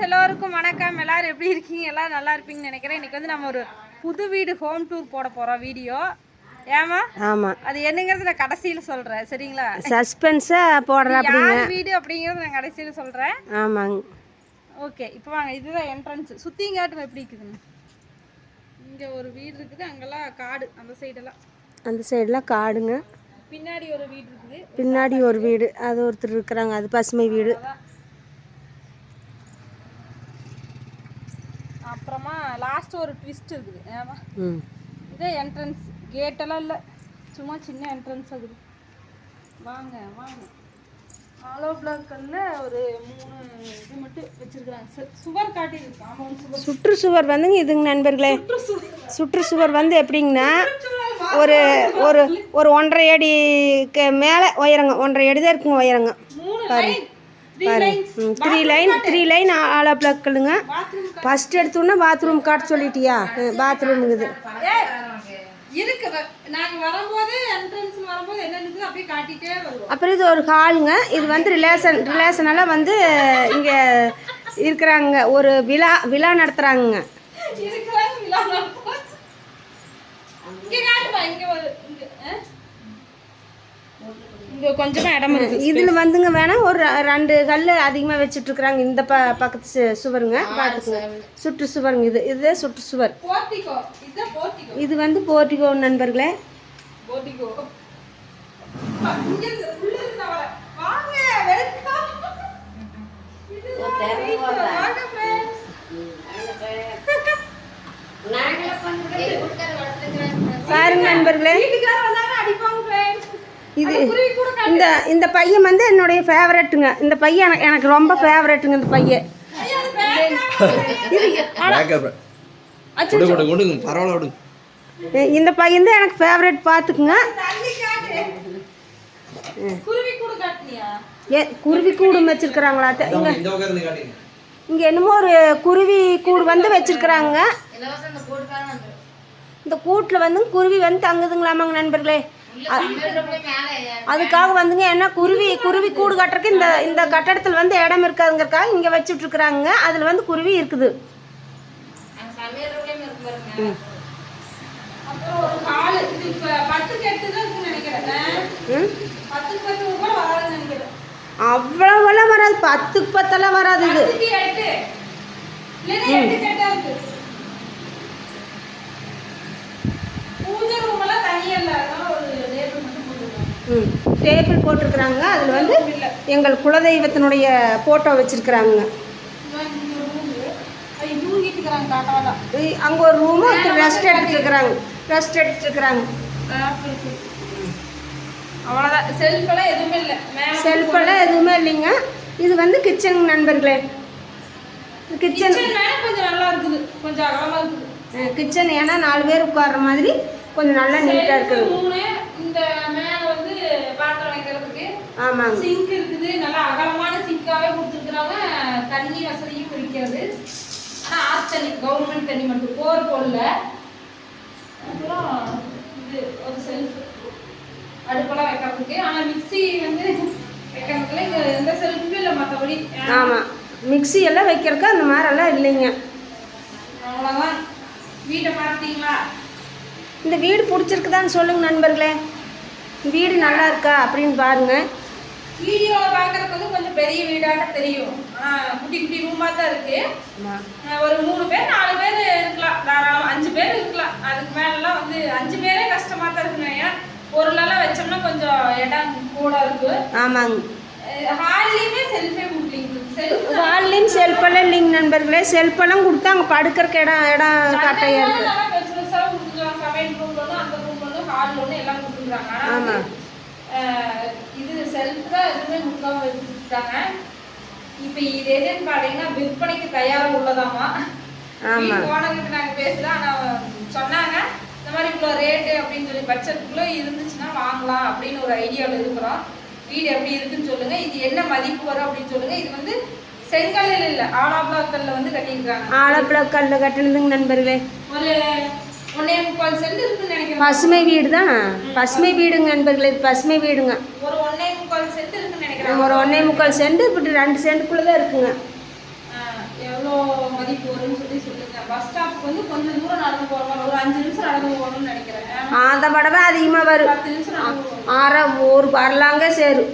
Friends எல்லோருக்கும் வணக்கம். எல்லாரும் எப்படி இருக்கீங்க? எல்லாரும் நல்லா இருப்பீங்கன்னு நினைக்கிறேன். இன்னைக்கு வந்து நம்ம ஒரு புது வீடு ஹோம் டூர் போட போகிறோம் வீடியோ. ஏமா ஆமாம் அது என்னங்கிறது நான் கடைசியில் சொல்கிறேன் சரிங்களா? சஸ்பென்ஸாக போடுற அப்படிங்க. யார் வீடு அப்படிங்கிறது நான் கடைசியில் சொல்கிறேன் ஆமாங்க. ஓகே இப்போ வாங்க இதுதான் என்ட்ரன்ஸ் சுற்றிங்காட்டும் எப்படி இருக்குதுங்க? இங்கே ஒரு வீடு இருக்குது அங்கெல்லாம் காடு அந்த சைடெல்லாம் அந்த சைடெலாம் காடுங்க. பின்னாடி ஒரு வீடு இருக்குது. பின்னாடி ஒரு வீடு. அது ஒருத்தர் இருக்கிறாங்க. அது பசுமை வீடு. அப்புறமா லாஸ்ட் ஒரு ட்விஸ்ட் இருக்குது. ஏமா இதே என்ட்ரன்ஸ் கேட்டெல்லாம் இல்லை. சும்மா சின்ன என்ட்ரன்ஸ் இருக்குது வாங்க வாங்க. ஆலோ பிளாக்கல்ல ஒரு மூணு இது மட்டும் வச்சிருக்காங்க சுவர் காட்டி காம்பவுண்ட் சுவர். சுற்றுச்சுவர் வந்துங்க இதுங்க நண்பர்களே. சுற்றுச்சுவர் வந்து எப்படிங்கன்னா ஒரு ஒரு ஒரு ஒன்றரை அடிக்கு மேலே உயரங்க. ஒன்றரை அடி தான் இருக்குங்க உயரங்க. Line three line three line ஆலோ பிளாக்குங்க ஃபஸ்ட் எடுத்தோன்னா பாத்ரூம் காட்ட. சொல்லிட்டியா? பாத்ரூம் இது அப்புறம் இது ஒரு ஹாலுங்க இது வந்து ரிலேஷன் ரிலேஷன் எல்லாம் வந்து இங்கே இருக்கிறாங்க. ஒரு விழா விழா நடத்துகிறாங்க இருக்கிறாங்க விழா நடத்துவாங்க. இங்க காட்டுமா இங்க ஒரு இங்க ஆ? இங்க கொஞ்சமா இடம் இருக்கு இதில் வந்துங்க வேணா ஒரு ரெண்டு கல் அதிகமாக வச்சுட்ருக்குறாங்க. இந்த ப பக்கத்து சு- சுவருங்க. பார்த்துக்குங்க சுற்று சுவருங்க. இது இதுதான் சுற்று சுவர். இது வந்து போர்ட்டிகோ நண்பர்களே. போர்ட்டிகோ இங்க இது இந்த இந்த பையன் வந்து என்னுடைய ஃபேவரெட்டுங்க இந்த பையன் எனக்கு எனக்கு ரொம்ப ஃபேவரெட்டுங்க இந்த பையன். இந்த பையன் தான் எனக்கு ஃபேவரெட் பார்த்துக்குங்க. ஏ. குருவி கூடு வச்சிருக்கிறாங்களா இங்க இந்த பக்கம் இருந்து காட்டுங்க. இங்க என்னமோ ஒரு குருவி கூடு வந்து வச்சிருக்கிறாங்க. இந்த கூட்டில் வந்து குருவி வந்து தங்குதுங்களாமாங்க நண்பர்களே. அதுக்காக வந்துங்க என்ன குருவி குருவி கூடு கட்டுறதுக்கு இந்த இந்த கட்டடத்தில் வந்து இடம் இருக்காதுங்கிறக்காக இங்கே வச்சுட்டு இருக்கிறாங்க அதில் வந்து குருவி இருக்குது. அவ்வளோவெல்லாம் வராது. பத்துக்கு பத்தெல்லாம் வராது இது பத்துக்கு எட்டு இல்லைன்னா எட்டுக்கு எட்டா இருக்கு பூஜை ரூம் எல்லாம் தனியா இல்ல அதனால ஒரு டேபிள் மட்டும் போட்டுருக்காங்க ம் டேபிள் போட்டிருக்கிறாங்க. அதில் வந்து எங்கள் குலதெய்வத்தினுடைய ஃபோட்டோ வச்சுருக்குறாங்க. அங்கே ஒரு ரூமு ஒருத்தர் ரெஸ்ட் எடுத்துட்டு இருக்கிறாங்க ரெஸ்ட் எடுத்துட்டு இருக்கிறாங்க அவ்வளோதான் செல்ஃப் எல்லாம் எதுவுமே இல்லை. செல்ஃபெல்லாம் எதுவுமே இல்லைங்க. இது வந்து கிச்சன் நண்பர்களே. கிச்சன் கொஞ்சம் நல்லா இருக்குது. கொஞ்சம் அகலமா இருக்குது. கிச்சன் ஏன்னா நாலு பேர் உட்கார்ற மாதிரி கொஞ்சம் நல்லா நீட்டாக இருக்குது. மூணு இந்த மேல வந்து பாத்திரம் வைக்கிறதுக்கு ஆமாங்க. சிங்க் இருக்குது. நல்லா அகலமான சிங்காவே கொடுத்துருக்குறாங்க. தண்ணி வசதியும் இருக்கிறது. ஆனா ஆத்து தண்ணி கவர்மெண்ட் தண்ணி மட்டும் போர் போடல. அப்புறம் இது ஒரு செல்ஃப் அடுப்பெல்லாம் வைக்கிறதுக்கு. ஆனா மிக்ஸி வந்து வைக்கிறதுக்குள்ள இங்க எந்த செல்ஃபுமே இல்லை. மற்றபடி ஆமாம் மிக்ஸி எல்லாம் வைக்கிறதுக்கு அந்த மாதிரிலாம் இல்லைங்க. அவ்வளோதான் வீட்டை பார்த்தீங்களா இந்த வீடு பிடிச்சிருக்குதான்னு சொல்லுங்க நண்பர்களே. வீடு நல்லா இருக்கா அப்படின்னு பாருங்க. வீடியோவில் பார்க்கறதுக்கு வந்து கொஞ்சம் பெரிய வீடாட்ட தெரியும். ஆனால் குட்டி குட்டி ரூமாக தான் இருக்கு. அஹ் ஒரு மூணு பேர் நாலு பேர் இருக்கலாம். தாராளம் அஞ்சு பேர் இருக்கலாம். அதுக்கு மேலலாம் வந்து அஞ்சு பேரே கஷ்டமா தான் இருக்குங்க பொருளெல்லாம் வச்சோம்னா கொஞ்சம் இடம் கூட இருக்கு. ஆமாங்க. ஹால்லையுமே செல்ஃபெல்லாம் இல்லைங்க நண்பர்களே. செல்ஃபெல்லாம் கொடுத்தா அங்கே படுக்கிறக்கு இடம் இடம் கட்டையாக இருக்குது பெருசு பெருசாக கொடுத்துருக்காங்க சமையல் ரூம் ஒன்று அந்த ரூம் ஒன்று ஹால் ஒன்று எல்லாம் கொடுத்துருக்காங்க ஆனால் ஆமா. வந்து, அஹ், இது செல்ஃப் தான் எதுவுமே கொடுக்காம வச்சுருக்காங்க இப்போ இது எதுன்னு பார்த்தீங்கன்னா விற்பனைக்கு தயாராக உள்ளதாமா. ஓனர்கிட்ட நாங்கள் பேசல ஆனால் சொன்னாங்க இந்த மாதிரி இவ்வளோ ரேட்டு அப்படின்னு சொல்லி பட்ஜெட்டுக்குள்ளே இருந்துச்சுன்னா வாங்கலாம் அப்படின்னு ஒரு ஐடியாவில் இருக்கிறோம். வீடு எப்படி இருக்குன்னு சொல்லுங்க. இது என்ன மதிப்பு வரும் அப்படின்னு சொல்லுங்க. இது வந்து செங்கல்லில் இல்லை ஆலாப்ளாக்கல்ல வந்து கட்டியிருக்காங்க ஆலப்பழ கல் கட்டினதுங்க நண்பர்களே. ஒரு ஒன்னே பசுமை வீடு தான் பசுமை வீடுங்க நண்பர்களே பசுமை வீடுங்க. ஒரு ஒன்னே முக்கால் சென்ட் இருக்குன்னு நினைக்கிறேன். ஒரு ஒன்றே முக்கால் சென்ட் இப்படி ரெண்டு சென்ட்டுக்குள்ளே தான் இருக்குங்க எவ்வளோ மதிப்பு வரும்னு சொல்லி சொல்லுங்க. பஸ் ஸ்டாப்புக்கு வந்து கொஞ்சம் தூரம் நடந்து போகணும் ஒரு அஞ்சு நிமிஷம் நடந்து போகணும்னு நினைக்கிறேன். ஏன்னா அதை விடவே அதிகமாக வரும். பத்து நிமிஷம் ஆற ஒரு வரலாங்க சேரும்.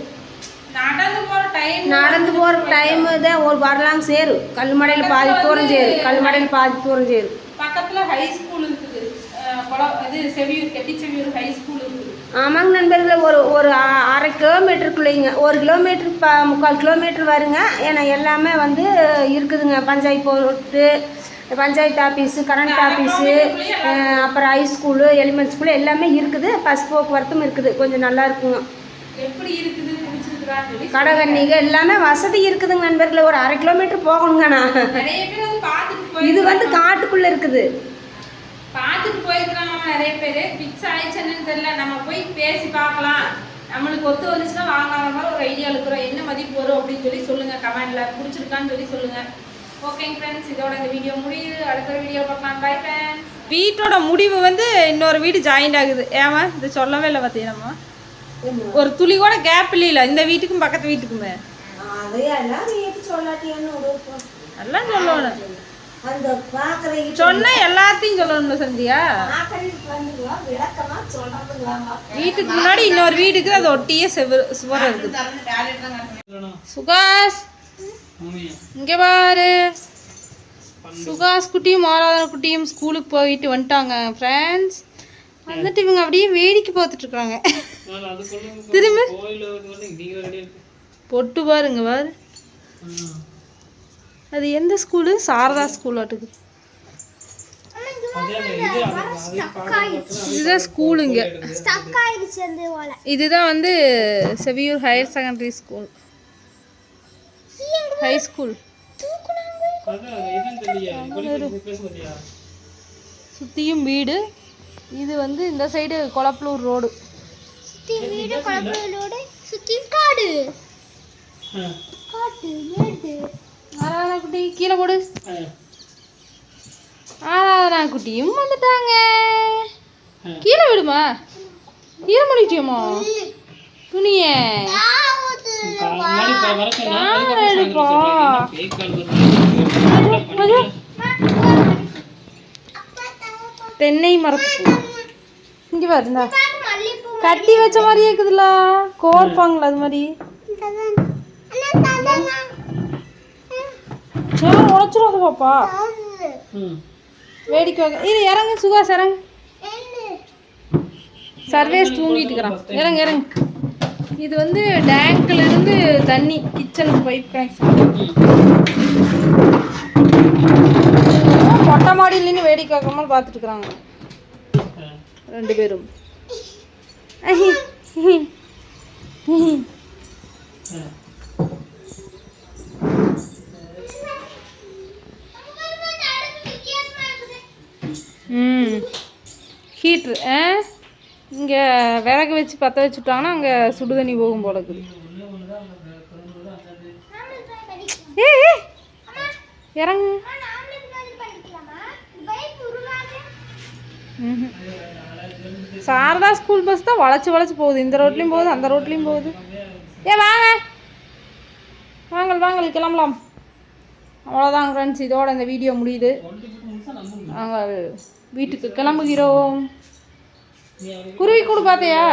நடந்து போற டைம் நடந்து போகிற டைமு தான் ஒரு வரலாங்க சேரும். கல்லுமடையில் பாதி தூரம் சேரும். கல்லுமடையில் பாதி தூரம் சேரும். பக்கத்துல ஹை ஸ்கூல் கொல- இது செவியூர் கெட்டிச்செவியூர் ஹை ஸ்கூல் இருக்குது. ஆமாங்க நண்பர்களே ஒரு ஒரு அரை கிலோமீட்டருக்குள்ளேங்க ஒரு கிலோமீட்டர் ப முக்கால் கிலோமீட்டர் வருங்க. ஏன்னா எல்லாமே வந்து இருக்குதுங்க. பஞ்சாயத்து போட்டு பஞ்சாயத்து ஆஃபீஸு கரண்ட் ஆஃபீஸு அப்புறம் ஹை ஸ்கூலு எலிமெண்ட் ஸ்கூலு எல்லாமே இருக்குது. பஸ் போக்குவரத்தும் இருக்குது. கொஞ்சம் நல்லா இருக்குங்க. எப்படி இருக்குது? எல்லாமே வசதி இருக்குதுங்க நண்பர்களே. ஒரு அரை கிலோமீட்டர் போகணுங்க நான். இது வந்து காட்டுக்குள்ளே இருக்குது. பார்த்துட்டு போயிருக்கிறாங்க நிறைய பேர். ஃபிக்ஸ் ஆயிடுச்சுன்னு தெரியல. நம்ம போய் பேசி பார்க்கலாம். நம்மளுக்கு ஒத்து வந்துச்சுன்னா வாங்காத மாதிரி ஒரு ஐடியா இருக்கிறோம் என்ன மதிப்பு வரும் அப்படின்னு சொல்லி சொல்லுங்க. கமெண்ட்ல பிடிச்சிருக்கான்னு சொல்லி சொல்லுங்க. ஓகேங்க ஃப்ரெண்ட்ஸ் இதோட இந்த வீடியோ முடியுது. அடுத்த வீடியோ பார்க்கலாம். பை ஃப்ரெண்ட்ஸ் வீட்டோட முடிவு வந்து இன்னொரு வீடு ஜாயிண்ட் ஆகுது. ஏமா இது சொல்லவே இல்லை பார்த்தீங்கன்னாம்மா ஒரு துளி கூட கேப் இல்லைல இந்த வீட்டுக்கும் பக்கத்து வீட்டுக்குமே. அது எல்லாம் சொல்லாட்டியான்னு எல்லாம் சொல்லணும். அந்த பார்க்குற சொன்னா எல்லாத்தையும் சொல்லணும்ல சந்தியா? வீட்டுக்கு முன்னாடி இன்னொரு வீடுக்கு அது ஒட்டியே செவரு சுவர் இருக்குது. சுகாஷ் இங்க பாரு. சுகாஷ் குட்டியும் மாராதன குட்டியும் ஸ்கூலுக்கு போயிட்டு வந்துட்டாங்க ஃப்ரெண்ட்ஸ் வந்துட்டு இவங்க அப்படியே வேடிக்கை பார்த்துட்டு இருக்காங்க. திரும்ப? பொட்டு பாருங்க பாரு. அது எந்த ஸ்கூலு? சாரதா ஸ்கூல் ஆட்டுக்கு. இதுதான் ஸ்கூலுங்க. இதுதான் வந்து Seviyur higher secondary school. High school சுற்றியும் வீடு. இது வந்து இந்த சைடு கொளப்பலூர் ரோடு. சுத்தி காடு. காட்டு குட்டி கீழே போடு. ஆராதனா குட்டியும் வந்துட்டாங்க. கீழே விடுமா? கீழே முடிச்சியம்மா துணிய. தென்னை மரத்து இங்கே பாருந்தா கட்டி வச்ச மாதிரியே இருக்குதுல்ல. கோர்ப்பாங்களா அது மாதிரி. சரி உடச்சிடாது பாப்பா வேடிக்கை வைக்க இது இறங்கு சுகாஸ் இறங்கு. சர்வேஸ் தூங்கிட்டு இருக்கிறான். இறங்கு இறங்கு. இது வந்து டேங்க்ல இருந்து தண்ணி கிச்சனுக்கு பைப் கனெக்ஷன் மொட்டை மாடியிலேருந்து வேடிக்கை பார்க்காமல் பார்த்துட்டு இருக்கிறாங்க. ரெண்டு பேரும். அஹி, ம். ஹீட்ரு ஆ? இங்கே விறகு வச்சு பற்ற வச்சுட்டாங்கன்னா அங்கே சுடு தண்ணி போகும் போல இருக்குது. ஏ இறங்கு. சாரதா ஸ்கூல் பஸ் தான் வளைச்சு வளைச்சு போகுது. இந்த ரோட்லேயும் போகுது அந்த ரோட்லேயும் போகுது. ஏ வாங்க வாங்கல் வாங்கல் கிளம்பலாம். அவ்வளோதான் ஃப்ரெண்ட்ஸ் இதோட இந்த வீடியோ முடியுது. நாங்கள் வீட்டுக்கு கிளம்புகிறோம். குருவி கூடு பார்த்தியா?